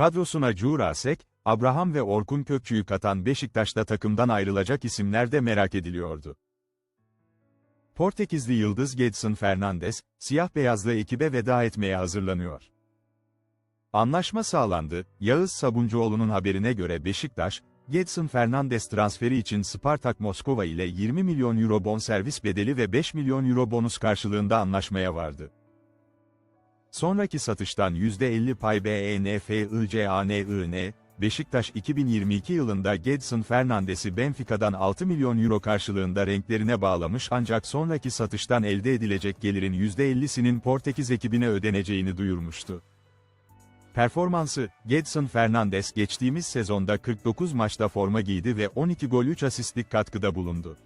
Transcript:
Kadrosuna Jurasek, Abraham ve Orkun Kökçü'yü katan Beşiktaş'ta takımdan ayrılacak isimler de merak ediliyordu. Portekizli yıldız Gedson Fernandes, siyah-beyazlı ekibe veda etmeye hazırlanıyor. Anlaşma sağlandı, Yağız Sabuncuoğlu'nun haberine göre Beşiktaş, Gedson Fernandes transferi için Spartak Moskova ile 20 milyon euro bonservis bedeli ve 5 milyon euro bonus karşılığında anlaşmaya vardı. Sonraki satıştan %50 pay E BENFICANIN, Beşiktaş 2022 yılında Gedson Fernandes'i Benfica'dan 6 milyon euro karşılığında renklerine bağlamış ancak sonraki satıştan elde edilecek gelirin %50'sinin Portekiz ekibine ödeneceğini duyurmuştu. Performansı, Gedson Fernandes geçtiğimiz sezonda 49 maçta forma giydi ve 12 gol 3 asistlik katkıda bulundu.